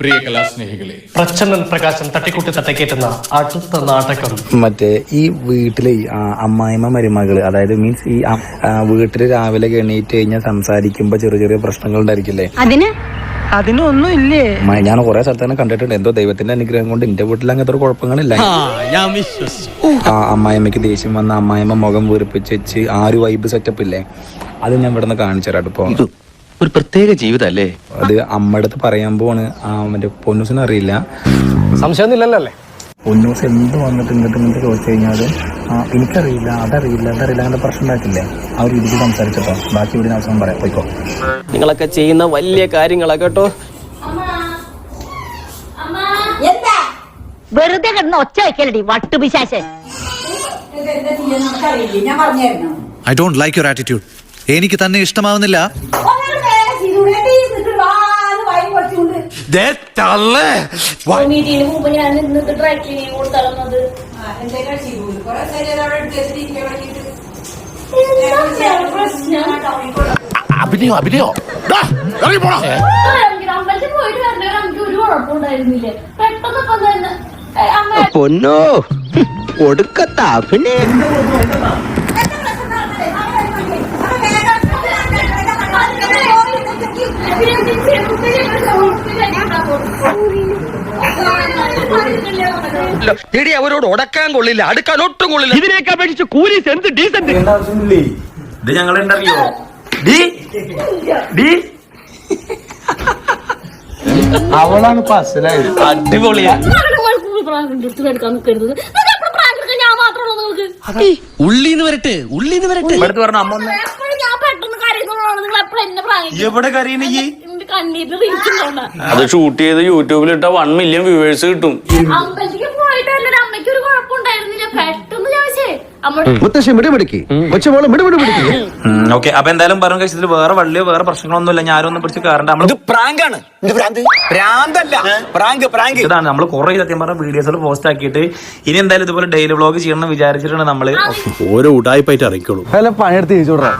പ്രിയ കലാസ്നേഹികളെ പ്രച്ഛന്നൻ പ്രകാശൻ തട്ടിക്കൂട്ടി തട്ടിക്കേറ്റുന്ന അടുത്ത നാടകം. മറ്റേ ഈ വീട്ടിലെ ഈ, ആ, അമ്മായിമ്മ മരുമകൾ അതായത് മീൻസ് ഈ അ- ആ, വീട്ടിൽ രാവിലെ എണീറ്റ് കഴിഞ്ഞാൽ സംസാരിക്കുമ്പോ ചെറിയ ചെറിയ പ്രശ്നങ്ങൾ ഉണ്ടായിരിക്കില്ലേ? അതിന്? അതിനൊന്നും ഇല്ലേ? മ- ഞാൻ കുറെ സ്ഥലത്ത് തന്നെ കണ്ടിട്ടുണ്ട്. എന്തോ ദൈവത്തിന്റെ അനുഗ്രഹം കൊണ്ട് എന്റെ വീട്ടിൽ അങ്ങനത്തെ ഒരു കുഴപ്പങ്ങളില്ല. ആ അമ്മായിമ്മക്ക് ദേഷ്യം വന്ന അമ്മായിമ്മ മുഖം വീർപ്പിച്ച് വെച്ച് ആ ഒരു വൈബ് സെറ്റപ്പ് ഇല്ലേ? അത് ഞാൻ ഇവിടെ നിന്ന് കാണിച്ചു തരാം ഇപ്പൊ. ഒരു പ്രത്യേക ജീവിതല്ലേ? അത് അമ്മയുടെ അടുത്ത് പറയാൻ പോണ് ആ മറ്റേ പൊന്നൂസിന് അറിയില്ല. സംശയമൊന്നുമില്ലല്ലോ അല്ലേ? പൊന്നൂസ് എന്ത് വന്നിട്ട് ഇങ്ങോട്ട് ഇങ്ങോട്ട് ചോദിച്ചു കഴിഞ്ഞാൽ എനിക്കറിയില്ല അതറിയില്ല അതറിയില്ല അങ്ങനെ പ്രശ്നം ഉണ്ടായിട്ടില്ലേ? ആ ഒരു രീതിക്ക് സംസാരിച്ചപ്പോ. ബാക്കി ഇവിടെ അവസാനം പറയാം. പോയിക്കോ. നിങ്ങളൊക്കെ ചെയ്യുന്ന വലിയ കാര്യങ്ങളാ കേട്ടോ. എന്താ? വെറുതെ കിടന്ന് ഒച്ച വയ്ക്കലടി വട്ടുപിശാശൻ I don't like your attitude. എനിക്ക് തന്നെ ഇഷ്ടമാവുന്നില്ല. മുമ്പ് ഞാൻ ഇന്നിട്ട് ഡ്രൈ ക്ലീനിങ് കൊടുത്തളന്നത് അഭിനയോ അഭിനയോ? അമ്പലത്തിൽ പോയിട്ട് നമുക്ക് ഒരു കുഴപ്പമുണ്ടായിരുന്നില്ലേ പെട്ടെന്ന് ഇപ്പം തന്നെ അമ്മ പൊന്നോ. ഒടുക്കത്ത അഭിനയം. എടി അവരോട് ഉടക്കാൻ കൊള്ളില്ല. അടുക്കാൻ ഒട്ടും കൊള്ളില്ല. ഇതിനേക്ക് അപേക്ഷിച്ച് കൂലീസ് എന്ത് ഡീസന്റ് ഇത് ഞങ്ങൾ അറിയോ അവളാണ് പസലായത്. അടിപൊളിയാ. എടുക്കാൻ നിൽക്കരുത് ഞാൻ മാത്രമല്ലോ നിങ്ങൾക്ക് ഉള്ളിന്ന് വരട്ടെ ഉള്ളിന്ന് വരട്ടെ. പറഞ്ഞ അമ്മ എപ്പോഴും ഞാൻ പെട്ടെന്ന് കരയുന്നതാണ് നിങ്ങൾ എപ്പോഴും എന്നെ പ്രായം എവിടെ കരയണ അത് ഷൂട്ട് ചെയ്ത് യൂട്യൂബിൽ ഇട്ട വൺ മില്യൺ വ്യൂവേഴ്സ് കിട്ടും. അമ്പലത്തിലേക്ക് പോയിട്ട് എന്റെ അമ്മയ്ക്ക് ഒരു കുഴപ്പമുണ്ടായിരുന്നില്ല പെട്ടെന്ന് ചോദിച്ചേ അമ്മ മുത്തശ്ശി മിടിപിടിക്ക് കൊച്ചുമോൾ മിടിപിടിപിടിക്ക് ഓക്കെ അപ്പൊ എന്തായാലും പറഞ്ഞു കഴിച്ചതിൽ വേറെ വള്ളിയോ വേറെ പ്രശ്നങ്ങളൊന്നും ഇല്ല ഞാനും ഒന്നും പിടിച്ച് കയറണ്ട നമ്മൾ പ്രാങ്കാണ്. പ്രാന്തല്ല. Prank prank. ഇതാണ് നമ്മൾ കുറെ സത്യം പറഞ്ഞ വീഡിയോസിൽ പോസ്റ്റ് ആക്കിയിട്ട് ഇനി എന്തായാലും ഇതുപോലെ ഡെയിലി വ്ളോഗ് ചെയ്യണം എന്ന് വിചാരിച്ചിട്ടാണ് നമ്മൾ ഓരോ ഉടായ്പായിട്ട് അറിയിക്കുള്ളൂ പണിയെടുത്ത് ചോദിച്ചോടാ